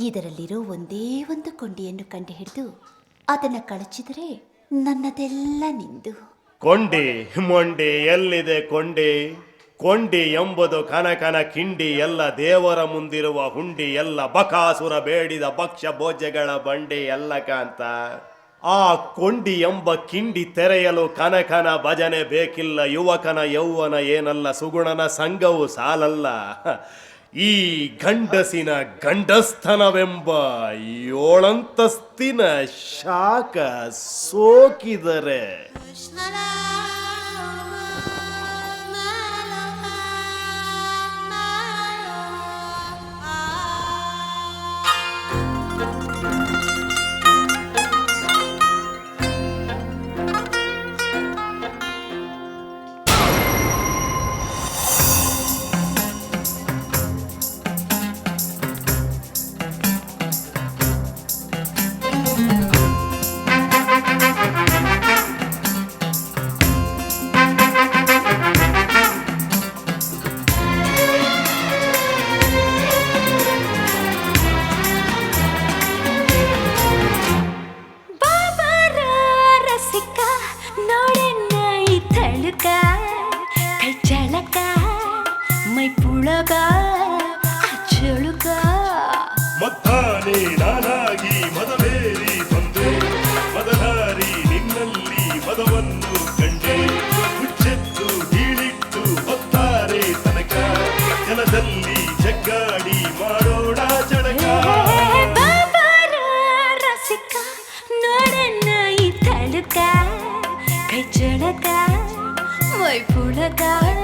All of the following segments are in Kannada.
ಇದರಲ್ಲಿರೋ ಒಂದೇ ಒಂದು ಕೊಂಡಿಯನ್ನು ಕಂಡುಹಿಡಿದು ಅದನ್ನು ಕಳಚಿದರೆ ನನ್ನದೆಲ್ಲ ನಿಂದು. ಕೊಂಡಿ, ಮೊಂಡಿ, ಎಲ್ಲಿದೆ ಕೊಂಡಿ? ಕೊಂಡಿ ಎಂಬುದು ಕನಕನ ಕಿಂಡಿ, ಎಲ್ಲ ದೇವರ ಮುಂದಿರುವ ಹುಂಡಿ, ಎಲ್ಲ ಬಕಾಸುರ ಬೇಡಿದ ಭಕ್ಷ್ಯ ಭೋಜಗಳ ಬಂಡಿ, ಎಲ್ಲ ಕಾಂತ. ಆ ಕೊಂಡಿ ಎಂಬ ಕಿಂಡಿ ತೆರೆಯಲು ಕನಕನ ಭಜನೆ ಬೇಕಿಲ್ಲ, ಯುವಕನ ಯೌವನ ಏನಲ್ಲ, ಸುಗುಣನ ಸಂಘವು ಸಾಲಲ್ಲ. ಈ ಗಂಡಸಿನ ಗಂಡಸ್ಥನವೆಂಬ ಏಳಂತಸ್ತಿನ ಶಾಖ ಸೋಕಿದರೆ. ತಳುಕ ಕೈ ಚಳಕ, ಮೈ ಪುಳಗ ಚಳುಕ. ಮತ್ತಾನೆ ನಾನಾಗಿ ಮದವೇರಿ ಬಂದೆ. ಮದಹಾರಿ ನಿನ್ನಲ್ಲಿ ಮದವನ್ನು ಕಂಡೆ. ಹುಚ್ಚೆತ್ತು ಹೀಳಿಟ್ಟು ಒತ್ತಾರೆ ತನಕ. ಜನದಲ್ಲಿ ಜಗ್ಗಾಡಿ ಮೈ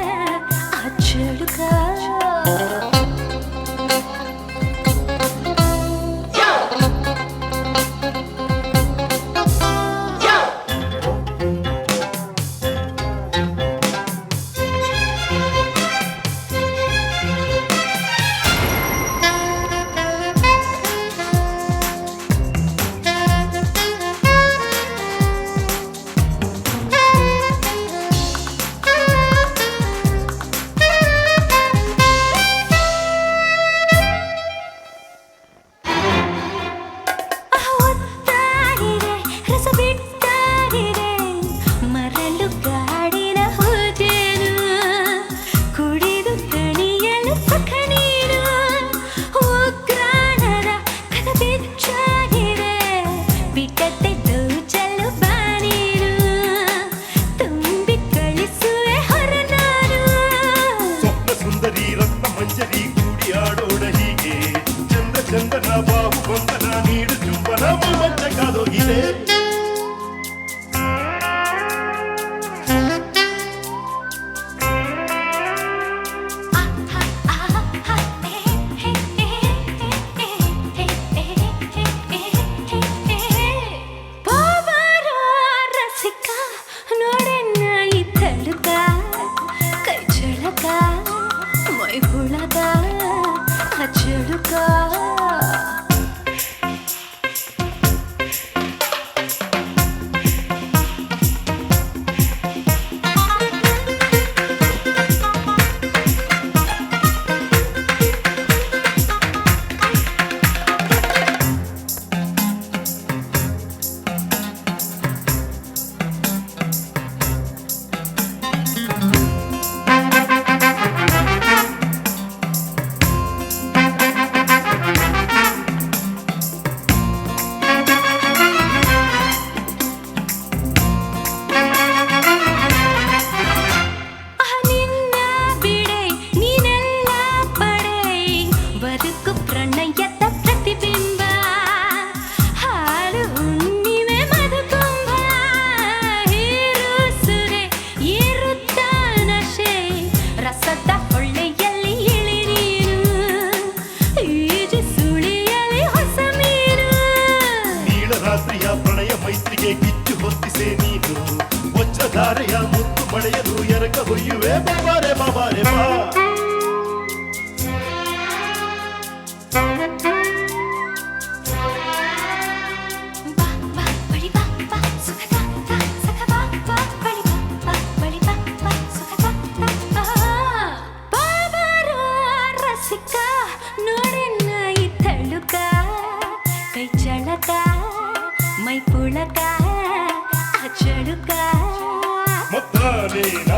look up. ಮುತ್ತು ಮಳೆಯಲು ಎರಕ ಹೊಯ್ಯುವೆ ಬಾಬಾರೆ ಬಾಬಾರೆ ಬಾ ಬಾ ಬಾ ಬಳಿ ಬಾ ಬಾ ಸುಖದ ತಾ ಸಖ ಬಾ ಬಾ ಬಳಿ ಬಾ ಬಾ ಬಳಿ ಬಾ ಬಾ ಸುಖದ ತಾ ಬಾಬಾರ ರಸಿಕ ನೋಡೆನ್ನ ಈ ತಳುಕ ಮೈ ಪುಳಕ ಆ money.